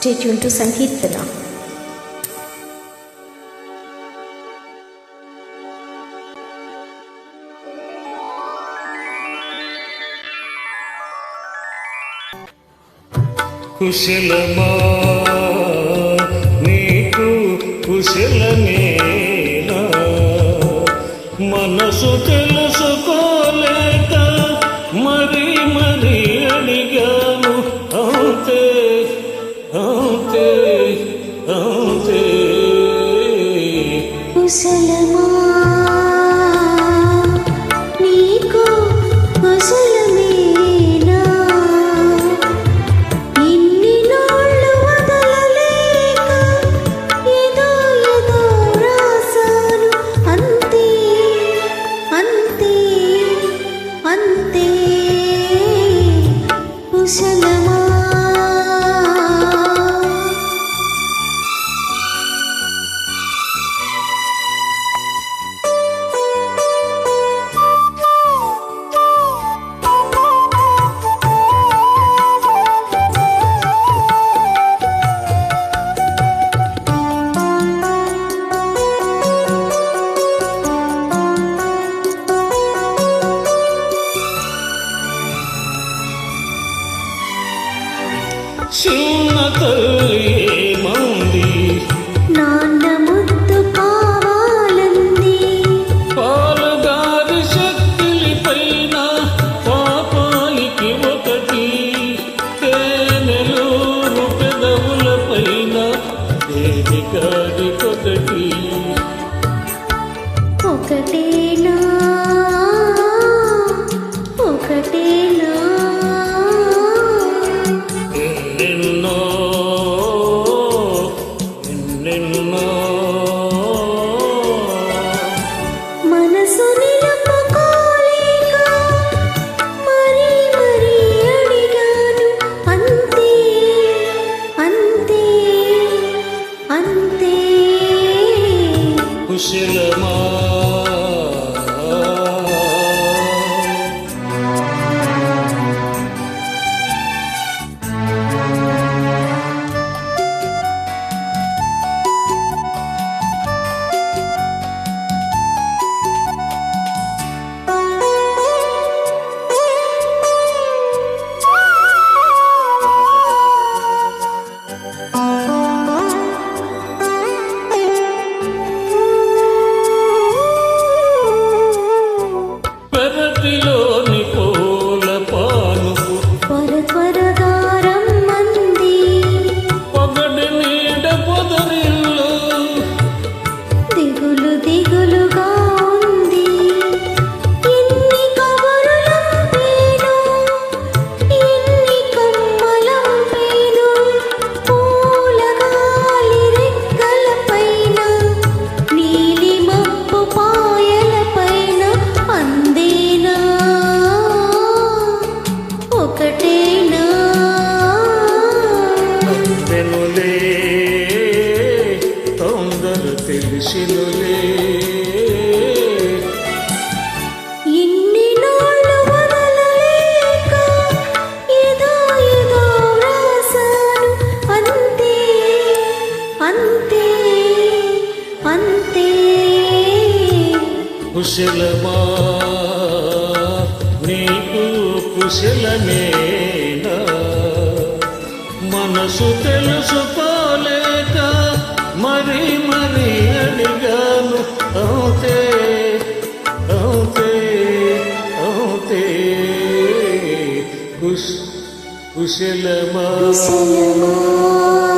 Stay tune to సంకీర్తన. కుశలమా? నీకు కుశలమేనా మనసు తెలుసుకోలేక మరి మరి అడిగా. చిన్న తల్లి ఏమంది? నాన్న ముద్దు కావాలంది. పాలుగారి శక్తులి పైన పాపాయికి ఒకటి. తేనెలూరు పెదవుల పైన దేవిగారికొకటి ఒకటేనా ఒకటేనా? ఎన్నెన్నో ఎన్నెన్నో మనసు నిలుపుకోలేక అంతే కుశలమా? నీకు కుశలమేనా? మనసు తెలుసుకోలేక కుశ కుశలమా కుశలమా